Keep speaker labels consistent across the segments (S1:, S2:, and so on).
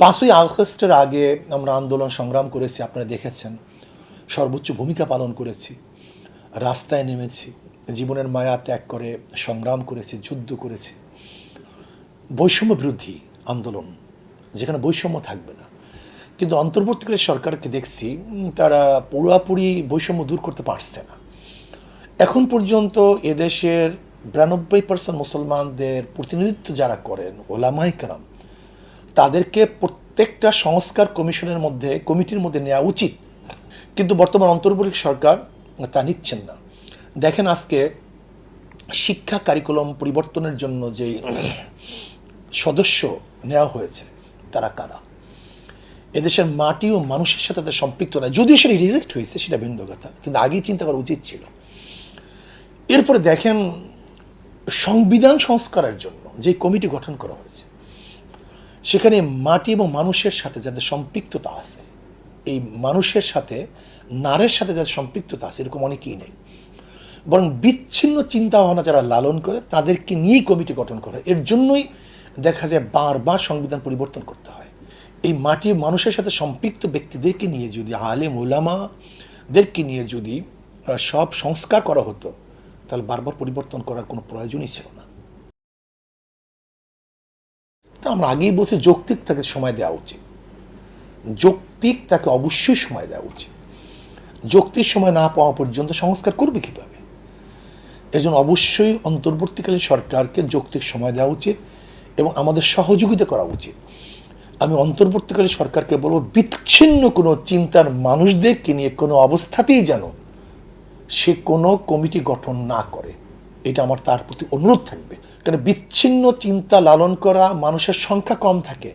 S1: পাঁচই আগস্টের আগে আমরা আন্দোলন সংগ্রাম করেছি, আপনারা দেখেছেন। সর্বোচ্চ ভূমিকা পালন করেছি। রাস্তায় নেমেছি, জীবনের মায়া ত্যাগ করে সংগ্রাম করেছি, যুদ্ধ করেছি। বৈষম্য বিরোধী আন্দোলন, যেখানে বৈষম্য থাকবে না। কিন্তু অন্তর্বর্তীকালীন সরকারকে দেখছি তারা পুরোপুরি বৈষম্য দূর করতে পারছে না। এখন পর্যন্ত এদেশের বিরানব্বই পার্সেন্ট মুসলমানদের প্রতিনিধিত্ব যারা করেন ওলামাই কারাম তাদেরকে প্রত্যেকটা সংস্কার কমিশনের মধ্যে, কমিটির মধ্যে নেওয়া উচিত। কিন্তু বর্তমান অন্তর্বর্তী সরকার তা নিচ্ছেন না। দেখেন আজকে শিক্ষা কারিকুলাম পরিবর্তনের জন্য যে সদস্য নেওয়া হয়েছে, তারা কারা? এদেশের মাটি ও মানুষের সাথে তাদের সম্পৃক্ত নয়। যদিও সেটা রিজেক্ট হয়েছে, সেটা ভিন্ন কথা, কিন্তু আগেই চিন্তা করা উচিত ছিল। এরপরে দেখেন সংবিধান সংস্কারের জন্য যে কমিটি গঠন করা হয়েছে সেখানে মাটি এবং মানুষের সাথে যাদের সম্পৃক্ততা আছে, এই মানুষের সাথে, নারের সাথে যাদের সম্পৃক্ততা আছে, এরকম অনেকেই নেই। বরং বিচ্ছিন্ন চিন্তা ভাবনা যারা লালন করে, তাদেরকে নিয়েই কমিটি গঠন করা। এর জন্যই দেখা যায় বারবার সংবিধান পরিবর্তন করতে হয়। এই মাটি মানুষের সাথে সম্পৃক্ত ব্যক্তিদেরকে নিয়ে যদি আলেম ওলামাদেরকে নিয়ে যদি সব সংস্কার করা হতো, তাহলে বারবার পরিবর্তন করার কোনো প্রয়োজনই ছিল না। আমরা আগেই বলছি যৌক্তিক তাকে সময় দেওয়া উচিত। যৌক্তিক তাকে অবশ্যই সময় দেওয়া উচিত। যৌক্তিক সময় না পাওয়া পর্যন্ত সংস্কার করবে কীভাবে? এজন্য অবশ্যই অন্তর্বর্তীকালীন সরকারকে যৌক্তিক সময় দেওয়া উচিত এবং আমাদের সহযোগিতা করা উচিত। আমি অন্তর্বর্তীকালীন সরকারকে বলব, বিচ্ছিন্ন কোনো চিন্তার মানুষদেরকে নিয়ে কোনো অবস্থাতেই যেন সে কোনো কমিটি গঠন না করে। এটা আমার তার প্রতি অনুরোধ থাকবে। কারণ বিচ্ছিন্ন চিন্তা লালন করা, মানুষের সংখ্যা কম থাকে।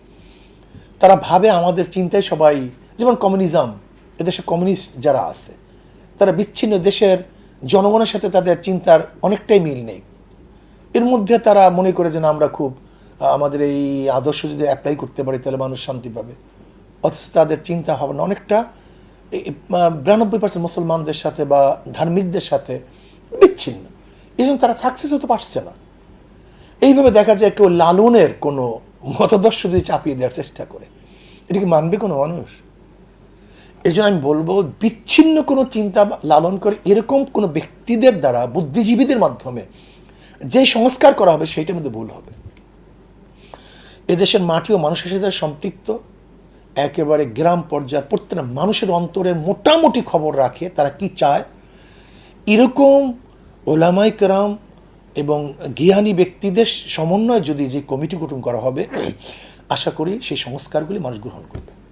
S1: তারা ভাবে আমাদের চিন্তায় সবাই, যেমন কমিউনিজম, এদেশে কমিউনিস্ট যারা আছে, তারা বিচ্ছিন্ন দেশের জনগণের সাথে তাদের চিন্তার অনেকটাই মিল নেই। এর মধ্যে তারা মনে করে যে না, আমরা খুব আমাদের এই আদর্শ যদি অ্যাপ্লাই করতে পারি, তাহলে মানুষ শান্তি পাবে। অথচ তাদের চিন্তা ভাবনা অনেকটা বিরানব্বই পার্সেন্ট মুসলমানদের সাথে বা ধার্মিকদের সাথে বিচ্ছিন্ন। এই জন্য তারা সাকসেস হতে পারছে না। এইভাবে দেখা যায় কেউ লালনের কোনো মতাদর্শ যদি চাপিয়ে দেওয়ার চেষ্টা করে, এটা কি মানবে কোনো মানুষ? এই জন্য আমি বলব, বিচ্ছিন্ন কোনো চিন্তা লালন করে এরকম কোনো ব্যক্তিদের দ্বারা, বুদ্ধিজীবীদের মাধ্যমে যে সংস্কার করা হবে সেইটার মধ্যে ভুল হবে। এদেশের মাটি ও মানুষের সাথে সম্পৃক্ত, একেবারে গ্রাম পর্যায়ে প্রত্যেকটা মানুষের অন্তরের মোটামুটি খবর রাখে তারা কি চায়। এরকম ওলামাই কেরাম এবং জ্ঞানী ব্যক্তিদের সমন্বয়ে যদি যে কমিটি গঠন করা হবে, আশা করি সেই সংস্কারগুলি মানুষ গ্রহণ করবে।